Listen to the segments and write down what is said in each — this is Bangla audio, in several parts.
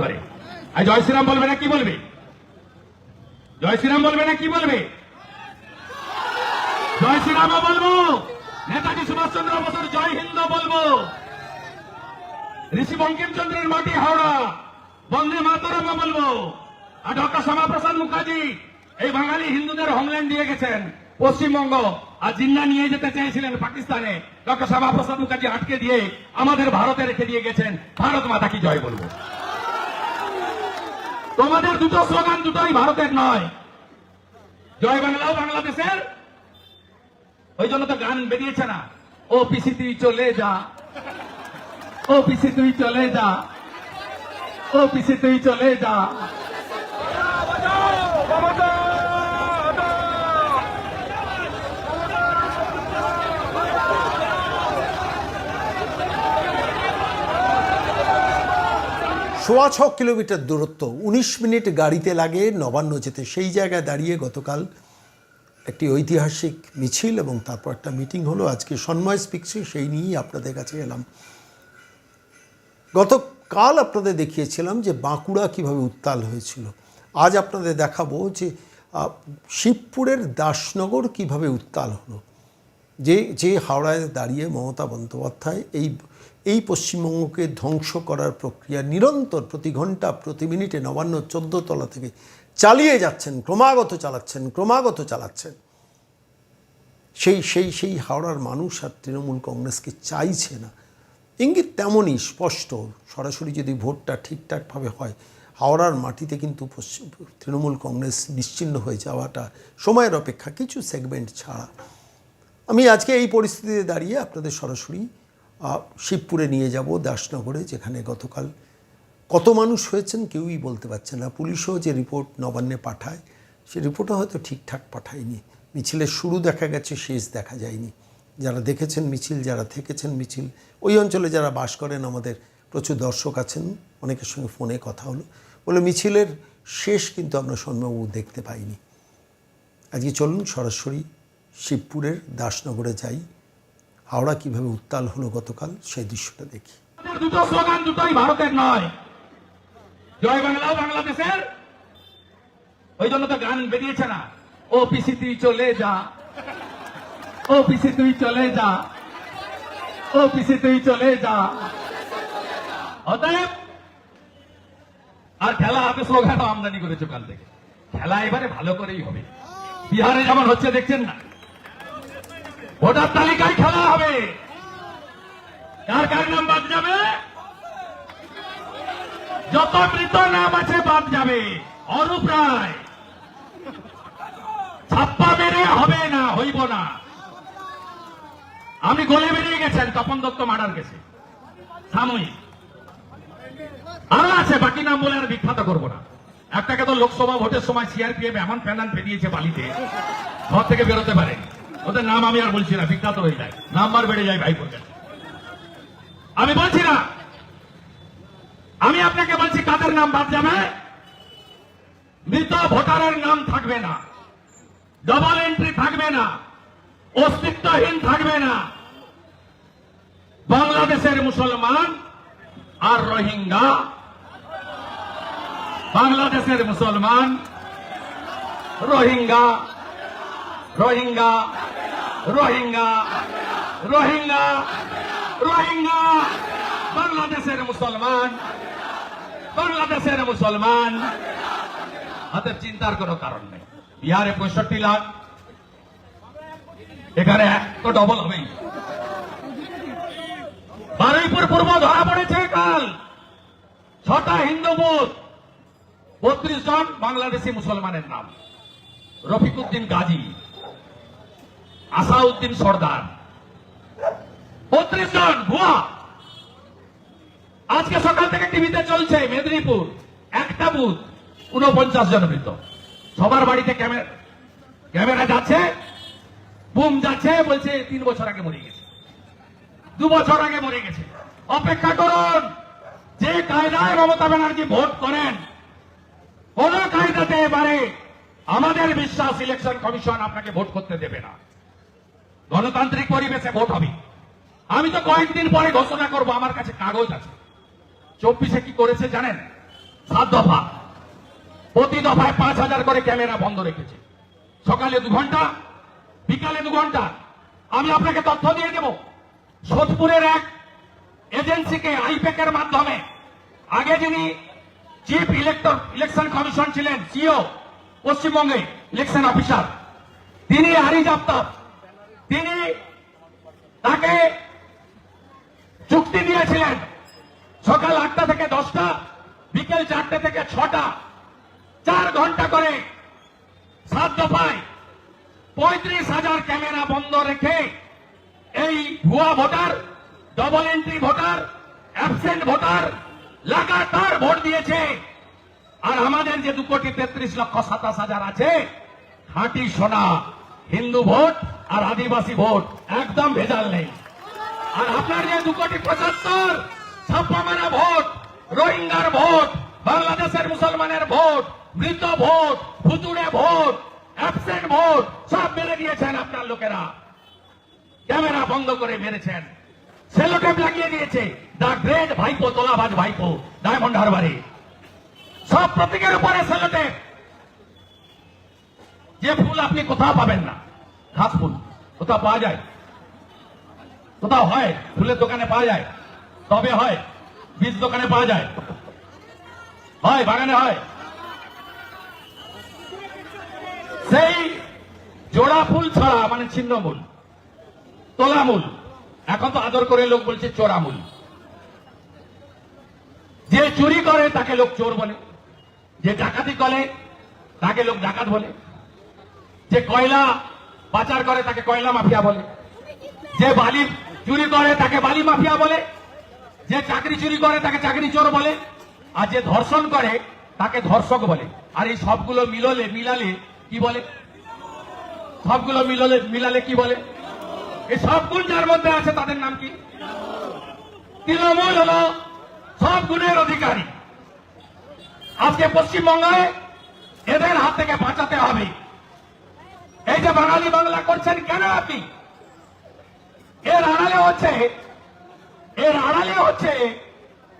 করে। আর জয় শ্রীরাম বলবে না, কি বলবে? জয় শ্রীরাম বলবে না, কি বলবে? জয় শ্রীরামও বলব, নেতাজি সুভাষচন্দ্র বসুর জয় হিন্দ বলব। ঋষি বঙ্কিমচন্দ্রের মাটি হাওড়া, বন্দে মাতরম বলব। আর ডক্টর শ্যামাপ্রসাদ মুখার্জি, এই বাঙালি হিন্দুদের হোমল্যান্ড দিয়ে গেছেন, পশ্চিমবঙ্গ। আর জিন্না নিয়ে যেতে চেয়েছিলেন পাকিস্তানে, ডক্টর শ্যামাপ্রসাদ মুখার্জি আটকে দিয়ে আমাদের ভারতে রেখে দিয়ে গেছেন, ভারত মাতা কি জয় বলব? তোমাদের দুটো স্লোগান দুটোই ভারতের নয়। জয় বাংলা বাংলাদেশের। ওই জন্য তো গান বেরিয়েছে না। ও পিসি, তুই চলে যা। ও পিসি, তুই চলে যা। ও পিসি, তুই চলে যা। সোয়া ছ কিলোমিটার দূরত্ব, উনিশ মিনিট গাড়িতে লাগে নবান্ন যেতে। সেই জায়গায় দাঁড়িয়ে গতকাল একটি ঐতিহাসিক মিছিল এবং তারপর একটা মিটিং হলো। আজকে সন্ময় স্পিকসি সেই নিয়েই আপনাদের কাছে এলাম। গতকাল আপনাদের দেখিয়েছিলাম যে বাঁকুড়া কীভাবে উত্তাল হয়েছিল। আজ আপনাদের দেখাবো যে শিবপুরের দাসনগর কীভাবে উত্তাল হলো। যে যে হাওড়ায় দাঁড়িয়ে মমতা বন্দ্যোপাধ্যায় এই এই পশ্চিমবঙ্গকে ধ্বংস করার প্রক্রিয়া নিরন্তর প্রতি ঘণ্টা, প্রতি মিনিটে নবান্ন, চোদ্দ তলা থেকে চালিয়ে যাচ্ছেন, ক্রমাগত চালাচ্ছেন ক্রমাগত চালাচ্ছেন। সেই সেই সেই হাওড়ার মানুষ আর তৃণমূল কংগ্রেসকে চাইছে না। ইঙ্গিত তেমনই স্পষ্ট, সরাসরি যদি ভোটটা ঠিকঠাকভাবে হয়, হাওড়ার মাটিতে কিন্তু তৃণমূল কংগ্রেস নিশ্চিন্ন হয়ে যাওয়াটা সময়ের অপেক্ষা, কিছু সেগমেন্ট ছাড়া। আমি আজকে এই পরিস্থিতিতে দাঁড়িয়ে আপনাদের সরাসরি শিবপুরে নিয়ে যাব দাসনগরে, যেখানে গতকাল কত মানুষ হয়েছেন কেউই বলতে পারছে না। পুলিশও যে রিপোর্ট নবান্নে পাঠায়, সে রিপোর্টও হয়তো ঠিকঠাক পাঠায়নি। মিছিলের শুরু দেখা গেছে, শেষ দেখা যায়নি। যারা দেখেছেন মিছিল, যারা থেকেছেন মিছিল, ওই অঞ্চলে যারা বাস করেন, আমাদের প্রচুর দর্শক আছেন, অনেকের সঙ্গে ফোনে কথা হলো। বলে মিছিলের শেষ কিন্তু আমরা সন্মবাবু দেখতে পাইনি। আজকে চলুন সরাসরি শিবপুরের দাসনগরে যাই। হাওড়া কীভাবে উত্তাল হলো গতকাল, সেই দৃশ্যটা দেখি। দুটো স্লোগান দুটোই ভারতের নয়। জয় বাংলাও বাংলাদেশের। ওই জন্য তো গান বেরিয়েছে না। ও পিসি, তুই চলে যা। ও পিসি, তুই চলে যা। ও পিসি, তুই চলে যা। অতএব, আর খেলা হাতে স্লোগানও আমদানি করেছে কাল থেকে। খেলা এবারে ভালো করেই হবে। বিহারে যেমন হচ্ছে, দেখছেন না? ভোটার তালিকায় খেলা হবে। কার কার নাম বাদ যাবে? যত মৃত নাম আছে বাদ যাবে। অরূপ রায়। ছাপ্পা মেরে হবে না, হইব না। আমি গলে বেরিয়ে গেছেন তপন দত্ত মার্ডার গেছে। সাময়িক। আরও আছে, বাকি নাম বলে আর বিখ্যাত করব না। একটাকে তো লোকসভা ভোটের সময় সিআরপিএফ এমন প্যানান ফেরিয়েছে বালিতে। ঘর থেকে বেরোতে পারে ওদের নাম আমি আর বলছি না, বিখ্যাত হয়ে যায়। নাম্বার বেড়ে যায় ভাই করবেন আমি বলছি না। আমি আপনাকে বলছি, কাদের নাম বাদ যাবে? মৃত ভোটারের নাম থাকবে না। ডবল এন্ট্রি থাকবে না। অস্তিত্বহীন থাকবে না। বাংলাদেশের মুসলমান আর রোহিঙ্গা। বাংলাদেশের মুসলমান, রোহিঙ্গা। রোহিঙ্গা রোহিঙ্গা রোহিঙ্গা রোহিঙ্গা। বাংলাদেশের মুসলমান বাংলাদেশের মুসলমান। হাতের চিন্তার কোনো কারণ নেই। বিহারে পঁয়ষট্টি লাখ, এখানে তো ডবল হবেই। বারুইপুর পূর্ব ধরা পড়েছে কাল। ছটা হিন্দু বুথ, বত্রিশ জন বাংলাদেশি মুসলমানের নাম। রফিকুদ্দিন গাজী। আসাউদ্দিন সর্দার। বত্রিশ জন, ভুয়া। আজকে সকাল থেকে টিভিতে চলছে মেদিনীপুর, একটা বুথ উনপঞ্চাশ জন মৃত। সবার বাড়িতে ক্যামেরা ক্যামেরা যাচ্ছে, বুম যাচ্ছে, বলছে তিন বছর আগে মরে গেছে। দু বছর আগে মরে গেছে। অপেক্ষা করুন, যে কায়দায় মমতা ব্যানার্জি ভোট করেন, কোন কায়দাতে এবারে আমাদের বিশ্বাস ইলেকশন কমিশন আপনাকে ভোট করতে দেবে না। গণতান্ত্রিক পরিবেশে ভোট হবে। আমি তো কয়েকদিন পরে ঘোষণা করব, আমার কাছে কাগজ আছে। চব্বিশে কি করেছে জানেন? সাত দফা। প্রতি দফায় পাঁচ হাজার করে ক্যামেরা বন্ধ রেখেছে। সকালে দু ঘণ্টা, বিকালে দু ঘণ্টা। আমি আপনাকে তথ্য দিয়ে দেব। সোদপুরের এক এজেন্সিকে আইপ্যাক এর মাধ্যমে আগে যিনি চিফ ইলেক্টর, ইলেকশন কমিশন ছিলেন, সিও, পশ্চিমবঙ্গে ইলেকশন অফিসার, তিনি হারিজ আফতাব তিনি তাকে চুক্তি দিয়েছিলেন সকাল আটটা থেকে দশটা, বিকেল চারটে থেকে ছটা। চার ঘণ্টা করে সাত দফায় পঁয়ত্রিশ হাজার ক্যামেরা বন্ধ রেখে এই ভুয়া voter double entry voter absent voter লাগাতার ভোট দিয়েছে। আর আমাদের যে দু কোটি তেত্রিশ লক্ষ সাতাশ হাজার আছে, খাঁটি সোনা, হিন্দু ভোট আর আদিবাসী ভোট একদম ভেজাল নেই। আর আপনার যে দু কোটি পঁচাত্তর ছাপ্পা মারা ভোট, রোহিঙ্গার ভোট, বাংলাদেশের মুসলমানের ভোট, মৃত ভোট ভুতুড়ে ভোট অ্যাবসেন্ট ভোট, সব মেরে দিয়েছেন আপনার লোকেরা। ক্যামেরা বন্ধ করে মেরেছেন। সেলোটেপ লাগিয়ে দিয়েছে। দা গ্রেট ভাইপো, তোলাবাজ ভাইপো, ডায়মন্ড হারবারে। সব প্রতীকের উপরে সেলোটেপ। যে ফুল আপনি কোথাও পাবেন না। ঘাস ফুল। কোথাও পাওয়া যায়? কোথাও হয়? ফুলের দোকানে পাওয়া যায়? তবে হয়? বীজ দোকানে পাওয়া যায়? হয়, বাগানে হয়? সেই জোড়া ফুল ছাড়া মানে ছিন্নমূল তোলামূল এখন তো আদর করে লোক বলছে চোরামূল যে চুরি করে, তাকে লোক চোর বলে। যে ডাকাতি করে, তাকে লোক ডাকাত বলে। যে কয়লা পাচার করে তাকে কয়লা মাফিয়া বলে। যে বালি চুরি করে তাকে বালি মাফিয়া বলে। যে চাকরি চুরি করে তাকে চাকরি চোর বলে। আর যে ধর্ষণ করে তাকে ধর্ষক বলে। আর এই সবগুলো মিললে মিলালে কি বলে? সবগুলো মিললে মিলালে কি বলে? এই সব গুণ যার মধ্যে আছে, তাদের নাম কি? তৃণমূল হলো সব গুণের অধিকারী। আজকে পশ্চিমবঙ্গে এদের হাত থেকে বাঁচাতে হবে। এই যে বাঙালি বাংলা করছেন কেন আপনি? এর আড়ালে হচ্ছে, এর আড়ালে হচ্ছে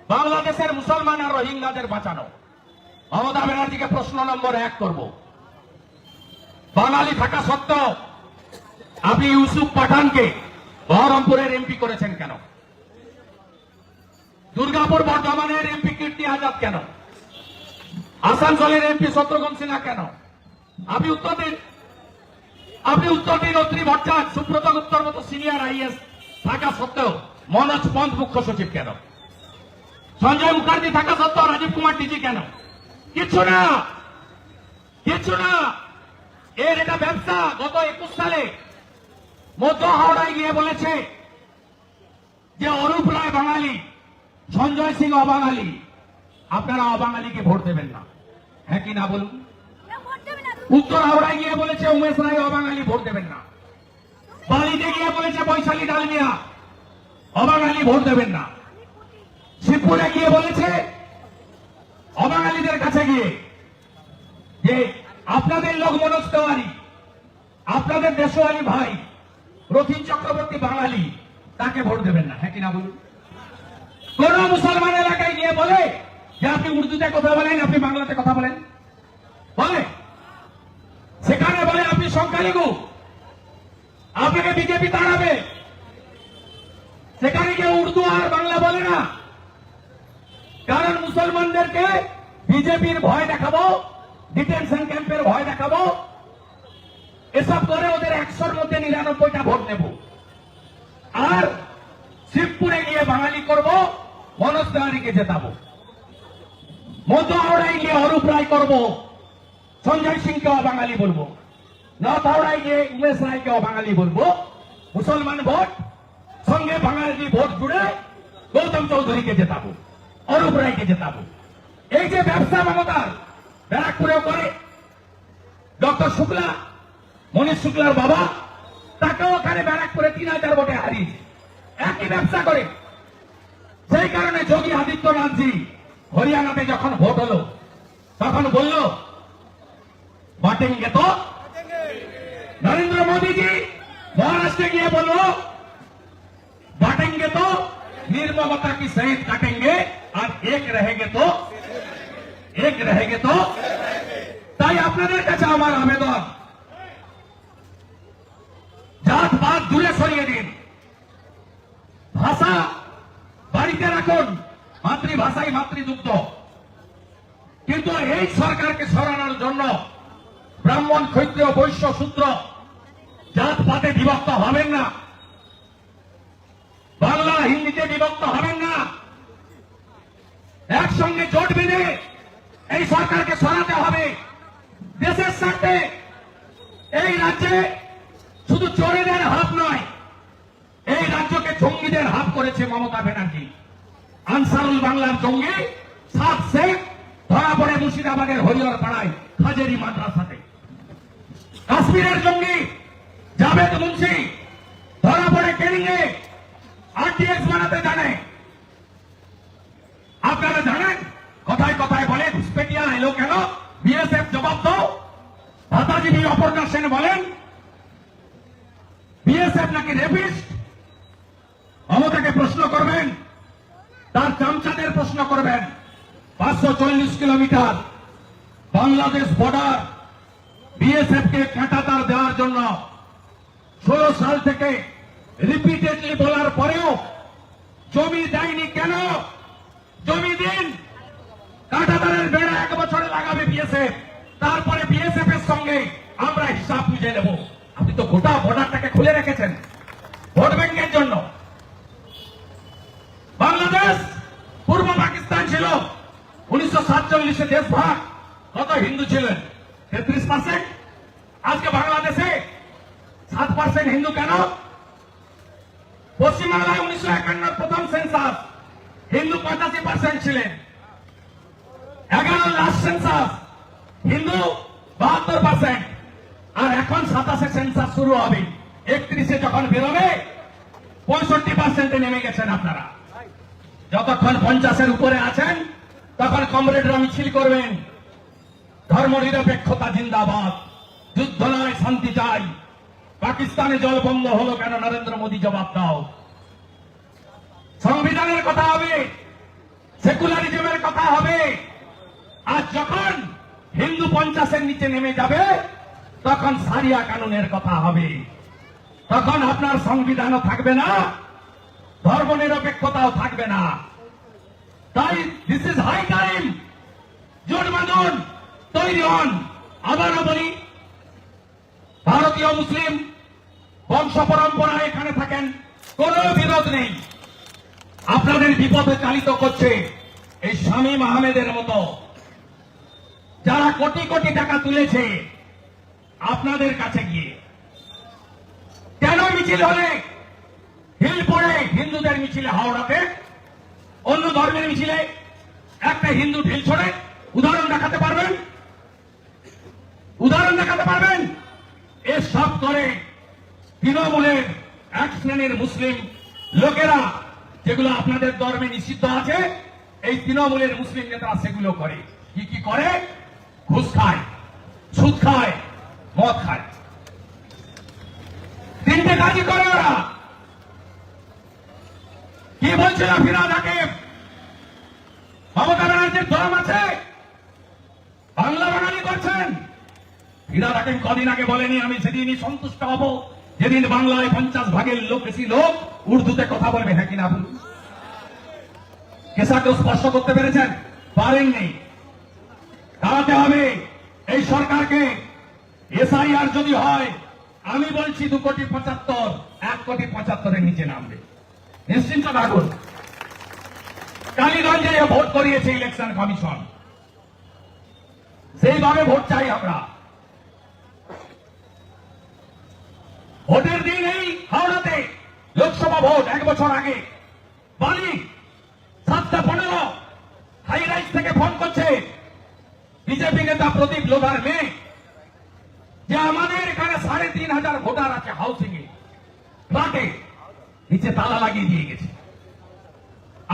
বাংলাদেশের মুসলমান আর রোহিঙ্গাদের বাঁচানো। মমতা ব্যানার্জিকে প্রশ্ন নম্বর এক করব। বাঙালি থাকা সত্ত্বেও আপনি ইউসুফ পাঠানকে বহরমপুরের এমপি করেছেন কেন? দুর্গাপুর বর্ধমানের এমপি কীর্তি আজাদ কেন? আসানসোলের এমপি শত্রুঘ্ন সিনহা কেন? আপনি উত্তর দিন। আপনি উত্তর অত্রি ভট্টাচার্য, সুব্রত গুপ্তর মতো সিনিয়র আইএস থাকা সত্ত্বেও মনোজ পন্থ মুখ্য সচিব কেন? সঞ্জয় মুখার্জি থাকা সত্ত্বেও রাজীব কুমার ডিজি কেন? কিছু না! কিছু না! এর এটা ব্যবসা, গত একুশ সালে মধ্য হাওড়ায় গিয়ে বলেছে যে অরূপ রায় বাঙালি, সঞ্জয় সিং অবাঙালি। আপনারা অবাঙালিকে ভোট দেবেন না। হ্যাঁ কি না বলুন? উত্তর হাওড়ায় গিয়ে বলেছে, উমেশ রায় অবাঙালি, ভোট দেবেন না। বালিতে গিয়ে বলেছে, বৈশালী ডালমিয়া, অবাঙালি, ভোট দেবেন না। শিবপুরে গিয়ে বলেছে, অবাঙালিদের কাছে গিয়ে, যে আপনাদের লোক মনোজ তেওয়ারি আপনাদের দেশওয়ালি ভাই, রথিন চক্রবর্তী বাঙালি, তাকে ভোট দেবেন না। হ্যাঁ কি না বলুন? কোন মুসলমান এলাকায় গিয়ে বলে যে, আপনি উর্দুতে কথা বলেন, আপনি বাংলাতে কথা বলেন। বলে? সংখ্যালঘু। আপনাকে বিজেপি তাড়াবে। সেখানে গিয়ে উর্দু আর বাংলা বলে না। কারণ মুসলমানদেরকে বিজেপির ভয় দেখাবো, ডিটেনশন ক্যাম্পের ভয় দেখাবো। এসব করে ওদের একশোর মধ্যে নিরানব্বইটা ভোট নেব। আর শিবপুরে গিয়ে বাঙালি করব, মনোজ তেওয়ারিকে জেতাবো। মধ্য হাওড়ায় গিয়ে অরূপ রায় করব, সঞ্জয় সিংকে অবাঙালি বলব। নর্থ হাওড়ায় গিয়ে ইংলিশ রায়কে অবাঙালি বলব মুসলমান ভোট? সঙ্গে বাঙালি ভোট জুড়ে গৌতম চৌধুরীকে জেতাবো, অরূপ রায়কে জেতাবো। এই যে ব্যবসা মমতার ব্যারাকপুরেও করে। ডক্টর শুক্লা, মনীষ শুক্লার বাবা, তাকেও ওখানে ব্যারাকপুরে তিন হাজার ভোটে হারিয়েছে একই ব্যবসা করে। সেই কারণে যোগী আদিত্যনাথজি হরিয়ানাতে যখন ভোট হলো, তখন বলল ভোটিং তো नरेंद्र मोदी जी महाराष्ट्र गए बोलो बांटेंगे तो निर्ममता की सहित काटेंगे और एक रहेंगे तो জায়গে তো তাই আপনাদের কাছে আমার আবেদন জাত পাত দূরে সরিয়ে দিন ভাষা বাড়িতে রাখুন মাতৃভাষাই মাতৃদুগ্ধ কিন্তু এই সরকারকে সরানোর জন্য ব্রাহ্মণ ক্ষত্রিয় বৈশ্য সূত্র জাত পাতে বিভক্ত হবেন না। বাংলা, হিন্দিতে বিভক্ত হবেন না। একসঙ্গে জোট বেঁধে এই সরকারকে সরাতে হবে। দেশের স্বার্থে এই রাজ্যে শুধু চোরেদের হাত নয়, এই রাজ্যকে জঙ্গিদের হাত করেছে মমতা ব্যানার্জি। আনসারুল বাংলার জঙ্গি, সাত শেখ, ধরা পড়ে মুর্শিদাবাদের হরিহর পাড়ায় হাজেরি মাদ্রাসাতে। কাশ্মীরের জঙ্গি জাভেদ মুন্সি ধরা পড়ে কেনিংয়ে আরটিএক্স বানাতে জানে। আপনারা জানেন? কথায় কথায় বলে ঘুষপেটিয়া এলো কেন? বিএসএফ জবাব দাও। ভাতাজীবী অপর্ণা সেন বলেন বিএসএফ নাকি রেপিস্ট মমতাকে প্রশ্ন করবেন, তার চামচাদের প্রশ্ন করবেন। পাঁচশো চল্লিশ কিলোমিটার বাংলাদেশ বর্ডার বিএসএফ কে কাঁটাতার দেওয়ার জন্য ষোলো সাল থেকে রিপিটেডলি বলার পরেও জমি দেয়নি কেন? জমি দিন। কাঁটাতারের বেড়া এক বছরে লাগাবে বিএসএফ তারপরে বিএসএফ এর সঙ্গে আমরা হিসাব বুঝে নেব। আপনি তো গোটা বর্ডারটাকে খুলে রেখেছেন ভোট ব্যাংকের জন্য। বাংলাদেশ, পূর্ব পাকিস্তান ছিল। উনিশশো সাতচল্লিশে দেশ ভাগ। কত হিন্দু ছিলেন? তেত্রিশ পার্সেন্ট আজকে বাংলাদেশে সাত পার্সেন্ট হিন্দু কেন? পশ্চিমবাংলায় উনিশশো একান্ন প্রথম সেন্সাস হিন্দু পঁচাশি পার্সেন্ট ছিলেন। এগারো লাস্ট সেন্সাস হিন্দু বাহাত্তর পার্সেন্ট আর এখন সাতাশে সেন্সাস শুরু হবে। একত্রিশে যখন বেরোবে, পঁয়ষট্টি পার্সেন্টে নেমে গেছেন আপনারা। যতক্ষণ পঞ্চাশের উপরে আছেন, তখন কমরেডরা মিছিল করবেন। ধর্ম নিরপেক্ষতা জিন্দাবাদ। যুদ্ধ নয় শান্তি চাই। পাকিস্তানে জল বন্ধ হলো কেন? নরেন্দ্র মোদী জবাব দাও। সংবিধানের কথা হবে। সেকুলারিজমের কথা হবে। আর যখন হিন্দু পঞ্চাশের নিচে নেমে যাবে, তখন সারিয়া কানুনের কথা হবে। তখন আপনার সংবিধানও থাকবে না ধর্ম নিরপেক্ষতাও থাকবে না। তাই দিস ইজ হাই টাইম জোট বাঁধুন। তৈরি হন। আবারও বলি, ভারতীয় মুসলিম বংশ পরম্পরা এখানে থাকেন, কোন বিরোধ নেই। আপনাদের বিপদে চালিত করছে এই শামীম আহমেদের মতো। যারা কোটি কোটি টাকা তুলেছে আপনাদের কাছে গিয়ে। কেন মিছিল হলে? হিল পড়ে হিন্দুদের মিছিলে হাওড়াতে। অন্য ধর্মের মিছিলে একটা হিন্দু ঢিল ছড়ে। উদাহরণ দেখাতে পারবেন? উদাহরণ দেখাতে পারবেন? এসব করে তৃণমূলের এক শ্রেণির মুসলিম লোকেরা, যেগুলো আপনাদের ধর্মে নিষিদ্ধ আছে, এই তৃণমূলের মুসলিম নেতারা সেগুলো করে। কি কি করে? ঘুষ খায়, সুদ খায়, মদ খায়। তিনটে কাজই করে ওরা। কি বলছিল ফিরাদ হাকিম? মমতা ব্যানার্জির দম আছে? বাংলা বাঙালি করছেন? হাকিম কদিন আগে বলেনি, আমি সেদিনই সন্তুষ্ট হব, যেদিন বাংলায় পঞ্চাশ ভাগের লোক বেশি লোক, উর্দুতে কথা বলবে হ্যাঁ কিনা বলুন? কেসাকেও স্পষ্ট করতে পেরেছেন? পারেননি দাঁড়াতে হবে। এই সরকারকে এসআইআর যদি হয়, আমি বলছি দু কোটি পঁচাত্তর, এক কোটি পঁচাত্তরের নিচে নামবে। নিশ্চিন্ত থাকুন। কালীগঞ্জে ভোট করিয়েছে ইলেকশন কমিশন। সেইভাবে ভোট চাই আমরা। ভোটের দিন এই হাওড়াতে লোকসভা ভোট এক বছর আগে। বালি, সাতটা পনেরো হাই রাইজ থেকে ফোন করছে বিজেপি নেতা প্রদীপ লোধার মেয়ে যে আমাদের এখানে সাড়ে তিন হাজার ভোটার আছে হাউসিং এ ফ্ল্যাটে নিচে তালা লাগিয়ে দিয়ে গেছে।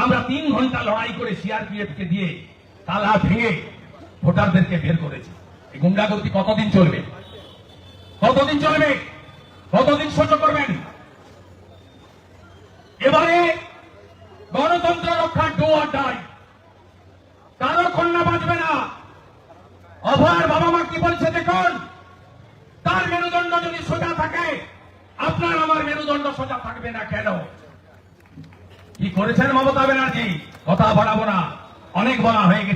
আমরা তিন ঘণ্টা লড়াই করে সিআরপিএফ কে দিয়ে তালা ভেঙে ভোটারদেরকে বের করেছি। এই গুন্ডাগর্দি কতদিন চলবে? কতদিন চলবে? কতদিন সহ্য করবেন? এবারে গণতন্ত্র রক্ষার ডোয়ার ডাই কারও কন্যা বাঁচবে না। অভার বাবা মা কি বলছে দেখুন? তার মেরুদণ্ড যদি সোজা থাকে, আপনার আমার মেরুদণ্ড সোজা থাকবে না কেন? কি করেছেন মমতা ব্যানার্জি? কথা বাড়াবো না। অনেক বলা হয়ে গেছে।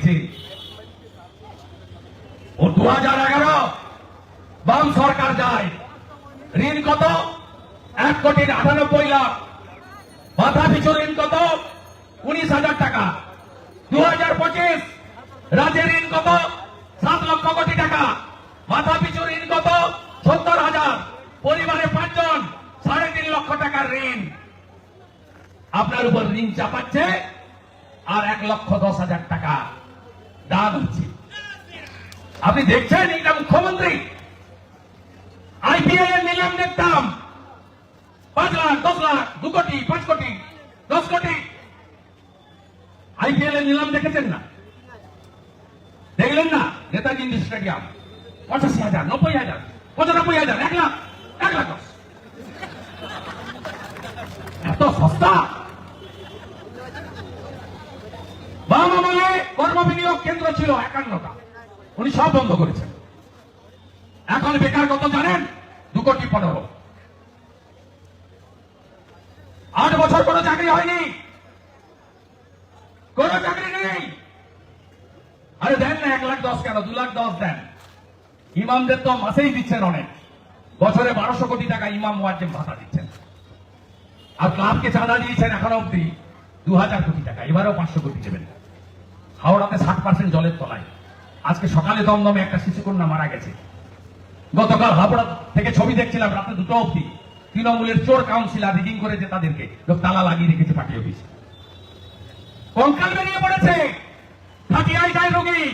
চাপাচ্ছে আর এক লক্ষ দশ হাজার টাকা দান হচ্ছে। আপনি দেখছেন এটা মুখ্যমন্ত্রী? আইপিএল এর নিলাম দেখতাম। পাঁচ লাখ, দশ লাখ, দু কোটি, পাঁচ কোটি, দশ কোটি। আইপিএল এর নিলাম দেখেছেন না? দেখলেন না? নেতাজি ইন্ডি স্টেডিয়াম, পঁচাশি হাজার, নব্বই হাজার, পঁচানব্বই হাজার, এক লাখ এক লাখ দশ। এত সস্তা? বাম কর্ম বিনিয়োগ কেন্দ্র ছিল একান্নটা। উনি সব বন্ধ করেছেন। এখন বেকার কত জানেন? দু কোটি পনেরো। আট বছর কোনো চাকরি হয়নি। কোন চাকরি নেই। আরে দেন না, এক লাখ দশ কেন? দু লাখ দশ দেন। ইমামদের তো মাসেই দিচ্ছেন অনেক। বছরে বারোশো কোটি টাকা ইমাম ওয়াজিব ভাতা দিচ্ছেন। আর ক্লাবকে চাঁদা দিয়েছেন এখনও অব্দি দু হাজার কোটি টাকা। এবারও পাঁচশো কোটি দেবেন হাওড়াতে ষাট পার্সেন্ট জলের তলায়। আজকে সকালে দমদমে একটা শিশুকন্যা মারা গেছে। গতকাল হাবড়া থেকে ছবি দেখছিলাম রাতে দুটো অব্দি তৃণমূলের চোর কাউন্সিলার রিগিং করেছে তাদেরকে। লোক তালা লাগিয়ে রেখেছে পার্টি অফিসে। কঙ্কাল বেরিয়ে পড়েছে। খাটিয়ায় যায় রোগী।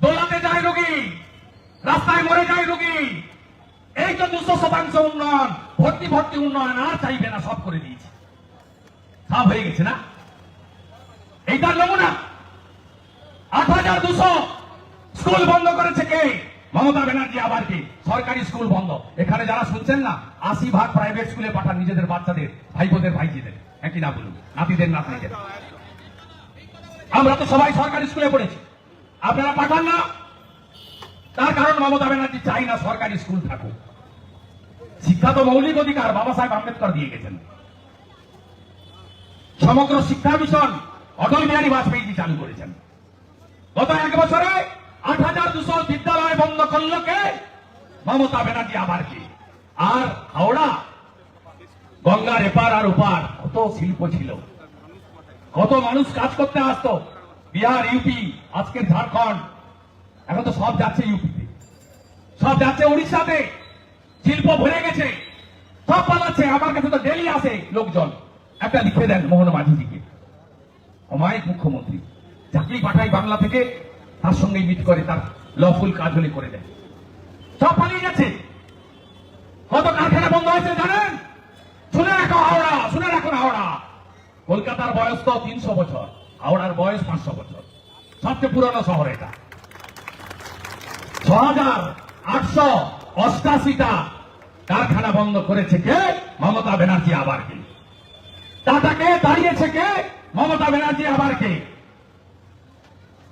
দোলাতে যায় রোগী। রাস্তায় মরে যায় রোগী। এই তো দুশো শতাংশ উন্নয়ন। ভর্তি ভর্তি উন্নয়ন আর চাইবে না, সব করে দিয়েছে। সব হয়ে গেছে না? এইটার নমুনা। স্কুল বন্ধ করেছে কে? মমতা ব্যানার্জি আবার কি? সরকারি স্কুল বন্ধ। এখানে যারা শুনছেন না, আশি ভাগ প্রাইভেট স্কুলে পাঠান নিজেদের বাচ্চাদের, ভাইপোদের, ভাইজিদের। একই না বলুন, নাতিদের আমরা তো সবাই সরকারি স্কুলে পড়েছি। আপনারা পাঠান না। তার কারণ মমতা ব্যানার্জি চাই না সরকারি স্কুল থাকুক। শিক্ষা তো মৌলিক অধিকার, বাবা সাহেব আম্বেদকর দিয়ে গেছেন। সমগ্র শিক্ষা মিশন অটল বিহারী বাজপেয়ী চালু করেছেন। গত এক বছরে আট হাজার দুশো বিদ্যালয় বন্ধ করল কে? মমতা ব্যানার্জি আবার কি? আর হাওড়া গঙ্গার এপার আর ওপার কত শিল্প ছিল? কত মানুষ কাজ করতে আসতো? বিহার, ইউপি, আজকের ঝাড়খণ্ড। এখন তো সব যাচ্ছে ইউপিতে। সব যাচ্ছে উড়িষ্যাতে। শিল্প ভরে গেছে। সব পালাচ্ছে। আমার কাছে তো ডেলি আসে লোকজন। একটা লিখে দেন মোহন মাঝিজিকে। অমায়িক মুখ্যমন্ত্রী। চাকরি পাঠাই বাংলা থেকে, তার সঙ্গে মিট করে, তার লফুল কাজ হলে করে দেয়। সব পালিয়ে গেছে। কত কারখানা বন্ধ হয়েছে জানেন? শুনে রাখো হাওড়া, শুনে রাখুন হাওড়া। কলকাতার বয়স তো তিনশো বছর, হাওড়ার বয়স পাঁচশো বছর। সবচেয়ে পুরনো শহর এটা। ছ হাজার আটশো অষ্টাশিটা কারখানা বন্ধ করেছে কে? মমতা ব্যানার্জি আবার কে? টাটাকে দাঁড়িয়েছে কে? মমতা ব্যানার্জি আবার কে?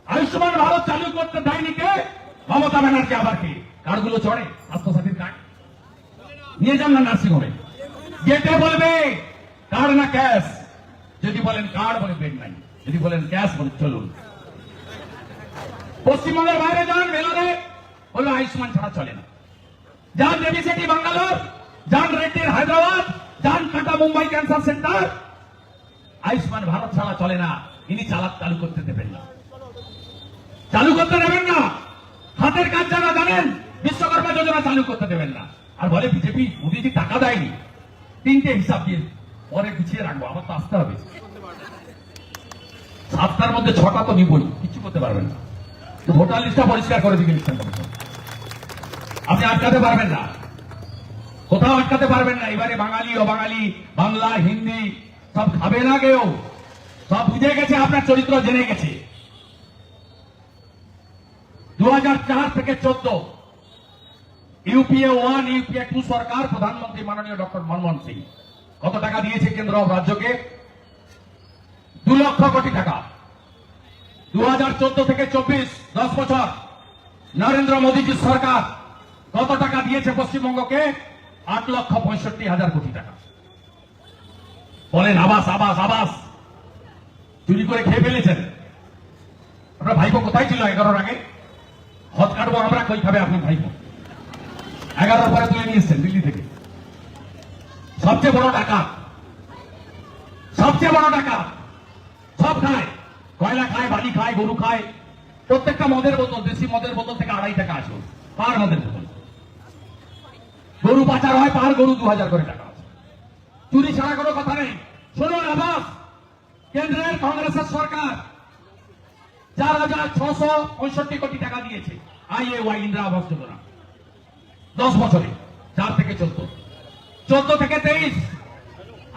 আয়ুষ্মান ভারত চালু করতে দেয়নি কে? মমতা ব্যানার্জি আবার কে? কার্ডগুলো চড়ে, স্বাস্থ্যসাথীর কার্ড। নিয়ে যান না নার্সিংহোমে। গেটে বলবে, কার্ড না ক্যাশ? যদি বলেন কার্ড, বলে বেড নাই। যদি বলেন ক্যাশ, বলে চলুন। পশ্চিমবঙ্গের বাইরে যান ভেলোরে বলল আয়ুষ্মান ছাড়া চলে না। যান দেবী সিটি, বাঙ্গালোর। যান রেড্ডির হায়দ্রাবাদ। যান টাটা মুম্বাই ক্যান্সার সেন্টার। আয়ুষ্মান ভারত ছাড়া চলে না। ইনি চালাক, চালু করতে দেবেন না। চালু করতে দেবেন না। হাতের কাজ যারা জানেন, বিশ্বকর্মা যোজনা চালু করতে দেবেন না। আর বলে বিজেপি মোদীজি টাকা দেয়নি, তিনটে হিসাব দিয়ে পরে গুছিয়ে রাখব, আমার তো আসতে হবে। সাতটার মধ্যে ছটা তো নিবই কিছু করতে পারবেন না। ভোটার লিস্টটা পরিষ্কার করে দিকে আপনি আটকাতে পারবেন না। কোথাও আটকাতে পারবেন না। এবারে বাঙালি, অবাঙালি, বাংলা, হিন্দি, সব খাবে না কেউ। সব বুঝে গেছে, আপনার চরিত্র জেনে গেছে। দু হাজার চার থেকে চোদ্দ। ইউপিএ ওয়ান, ইউপিএ টু সরকার, প্রধানমন্ত্রী মাননীয় ডক্টর মনমোহন সিং। কত টাকা দিয়েছে কেন্দ্র রাজ্যকে? দু লক্ষ কোটি টাকা। দু হাজার চোদ্দ থেকে চব্বিশ, দশ বছর। নরেন্দ্র মোদীজির সরকার কত টাকা দিয়েছে পশ্চিমবঙ্গকে? আট লক্ষ পঁয়ষট্টি হাজার কোটি টাকা। বলেন, আবাস আবাস আবাস। চুরি করে খেয়ে ফেলেছেন। আপনার ভাইপো কোথায় ছিল এগারোর আগে? হদ কাটবো আমরা কই খাবে আপনার ভাইপো এগারোর পরে তুলে নিয়ে এসছেন দিল্লি থেকে। সবচেয়ে বড় টাকা সবচেয়ে বড় টাকা সব খায়। কয়লা খায়, বালি খায়, গরু খায়। প্রত্যেকটা মদের বোতল, দেশি মদের বোতল থেকে আড়াই টাকা আসে। পার মদের বোতল। গরু পাচার হয় পার গরু দু হাজার করে টাকা চুরি ছাড়া কোনো কথা নেই। শুনুন আবাস কেন্দ্রের কংগ্রেসের সরকার। চার হাজার ছশো পঁয়ষট্টি কোটি টাকা দিয়েছে আইএ ওয়াই ইন্দিরা আবাস যোজনা। দশ বছরে চার থেকে চোদ্দ। চোদ্দ থেকে তেইশ।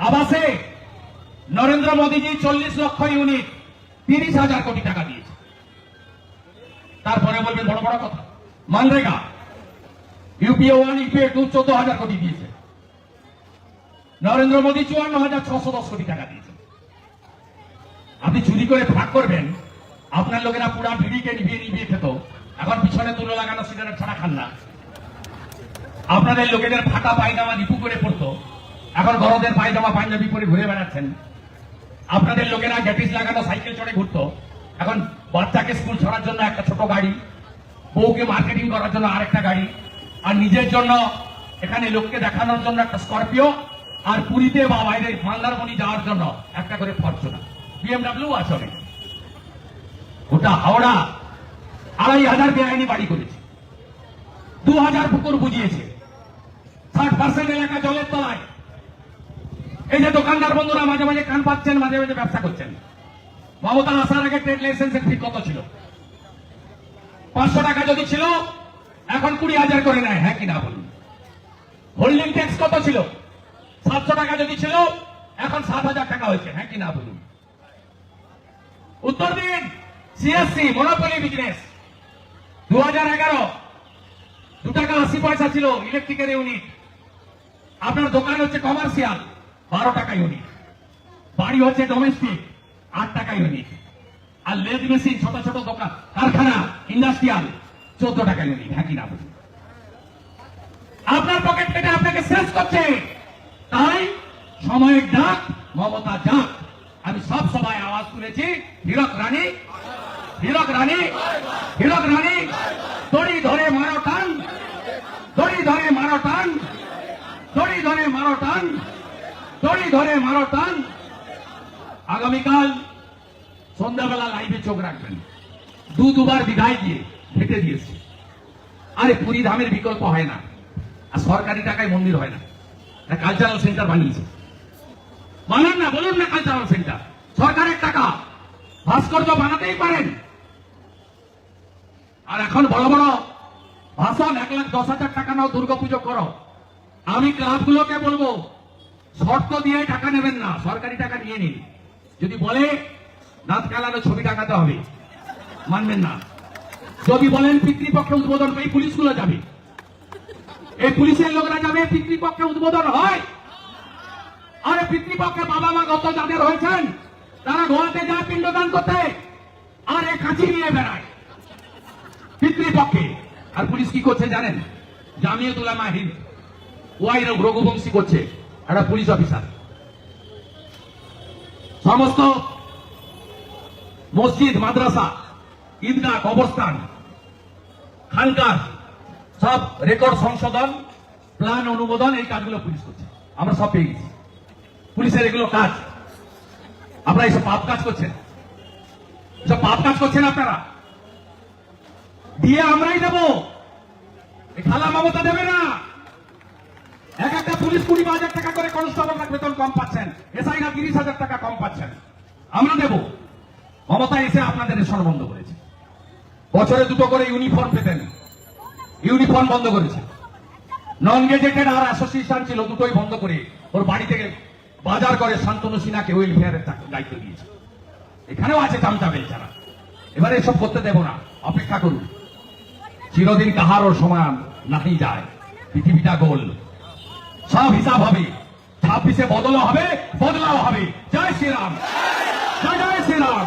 আবাসে নরেন্দ্র মোদীজি চল্লিশ লক্ষ ইউনিট, তিরিশ হাজার কোটি টাকা দিয়েছে। তারপরে বলবেন বড় বড় কথা, মানরেগা ইউপিএ ওয়ান ইউপিএ টু চোদ্দ হাজার কোটি দিয়েছে। নরেন্দ্র মোদী চুয়ান্ন হাজার ছশো দশ কোটি টাকা দিয়েছে। আপনি চুরি করে ভাগ করবেন আপনার লোকেরা পুরা ভিড়িকে নিভিয়ে নিভিয়ে খেত। এখন পিছনে তুলো লাগানো সিগারেট ছাড়া খান না। আপনাদের লোকেদের ফাটা পায়জামা রিপু করে পড়তো। এখন বড়দের পায়জামা পাঞ্জাবি পরে ঘুরে বেড়াচ্ছেন। আপনাদের লোকেরা গ্যাটিস লাগানো সাইকেল চড়ে ঘুরতো। এখন বাচ্চাকে স্কুল ছড়ার জন্য একটা ছোট গাড়ি, বউকে মার্কেটিং করার জন্য আরেকটা গাড়ি, আর নিজের জন্য এখানে লোককে দেখানোর জন্য একটা স্করপিও, আর পুরীতে বা বাইরে মন্দারমণি যাওয়ার জন্য একটা করে ফরচুনার বিএমডাব্লিউ আছে ওটা হাওড়া আড়াই হাজার বেআইনি বাড়ি করেছে। দু হাজার পুকুর বুঝিয়েছে। ষাট পার্সেন্ট এলাকা জলের তলায়। এই যে দোকানদার বন্ধুরা মাঝে মাঝে কান পাচ্ছেন, মাঝে মাঝে ব্যবসা করছেন। মমতা আসার আগে ট্রেড লাইসেন্সের ফি কত ছিল? পাঁচশো টাকা যদি ছিল, এখন কুড়ি হাজার করে নেয়। হ্যাঁ কিনা বলুন? হোল্ডিং ট্যাক্স কত ছিল? সাতশো টাকা যদি ছিল, এখন সাত হাজার টাকা হয়েছে। হ্যাঁ কিনা বলুন? উত্তর দিন। সিএসসি মনোপলি বিজনেস দু হাজার এগারো দু টাকা আশি পয়সা ছিল ইলেকট্রিকের ইউনিট আপনার দোকান হচ্ছে কমার্শিয়াল বারো টাকা ইউনিট বাড়ি হচ্ছে ডোমেস্টিক আট টাকা ইউনিট আর লেজ মেশিন, ছোট ছোট দোকান, কারখানা ইন্ডাস্ট্রিয়াল চোদ্দ টাকা ইউনিট হ্যাঁ কিনা আপনার পকেট কেটে আপনাকে শেষ করছে। তাই সময়ের ডাক, মমতা ডাক আমি সব সবাই আওয়াজ তুলেছি হীরক রানী হীরক রানী হীরক রানী, দড়ি ধরে মারো টান, দড়ি ধরে মারো টান, দড়ি ধরে মারো টান, দড়ি ধরে মারো টান। আগামীকাল সন্ধ্যাবেলা লাইভে চোখ রাখবেন। দু দুবার বিদায় দিয়ে হেঁটে দিয়েছে। আরে পুরী ধামের বিকল্প হয় না। আর সরকারি টাকায় মন্দির হয় না। কালচারাল সেন্টার বানিয়েছে। বানান না, বলুন না কালচারাল সেন্টার সরকারের টাকা। ভাস্কর্য বানাতেই পারেন। আর এখন বড় বড় ভাষণ, এক লাখ দশ হাজার টাকা নাও দুর্গাপুজো করো। আমি ক্লাবগুলোকে বলব, শর্ত দিয়ে টাকা নেবেন না, সরকারি টাকা নিয়ে নিন। যদি বলে দাঁত কালানো ছবি টাকাতে হবে মানবেন না। যদি বলেন, পিতৃপক্ষে উদ্বোধন এই পুলিশগুলো যাবে। এই পুলিশের লোকরা যাবে, পিতৃপক্ষে উদ্বোধন হয় আরে পিতৃপক্ষে বাবা মা গত যাদের হয়েছেন, তারা গোয়াতে যায় পিণ্ডদান করতে, আর এ কাঁচি নিয়ে বেড়ায়। পিতৃপক্ষে আর পুলিশ কি করছে জানেন? জামিয়ত উলামা হিন্দ। ওয়াই রঘুবংশী করছে। একটা পুলিশ অফিসার। সমস্ত মসজিদ, মাদ্রাসা, ঈদগাহ, কবরস্থান খানকার সব রেকর্ড সংশোধন, প্ল্যান অনুমোদন, এই কাজগুলো পুলিশ করছে। আমরা সব পেয়ে গেছি। পুলিশের এগুলো কাজ। আপনারা এইসব পাপ কাজ করছেন। এসব পাপ কাজ করছেন আপনারা? দিয়ে আমরাই দেব খালা মমতা দেবে না। এক একটা পুলিশ কুড়ি হাজার টাকা করে কনস্টেবলরা বেতন কম পাচ্ছেন। এসআইরা তিরিশ হাজার টাকা কম পাচ্ছেন। আমরা দেব। মমতা এসে আপনাদের রেশন বন্ধ করেছে। বছরে দুটো করে ইউনিফর্ম পেতেন। ইউনিফর্ম বন্ধ করেছে। নন গেজেটেড আর অ্যাসোসিয়েশন ছিল, দুটোই বন্ধ করে ওর বাড়ি থেকে বাজার করে শান্তনু সিনহাকে ওয়েলফেয়ারের দায়িত্ব দিয়েছে। এখানেও আছে চামচা বেলচারা এবারে এসব করতে দেব না। অপেক্ষা করুন। চিরদিন কাহারও সমান নাহি যায়। পৃথিবীটা গোল। সব হিসাব হবে। ছাব্বিশে বদলও হবে, বদলাও হবে। জয় শ্রীরাম। জয় জয় শ্রীরাম।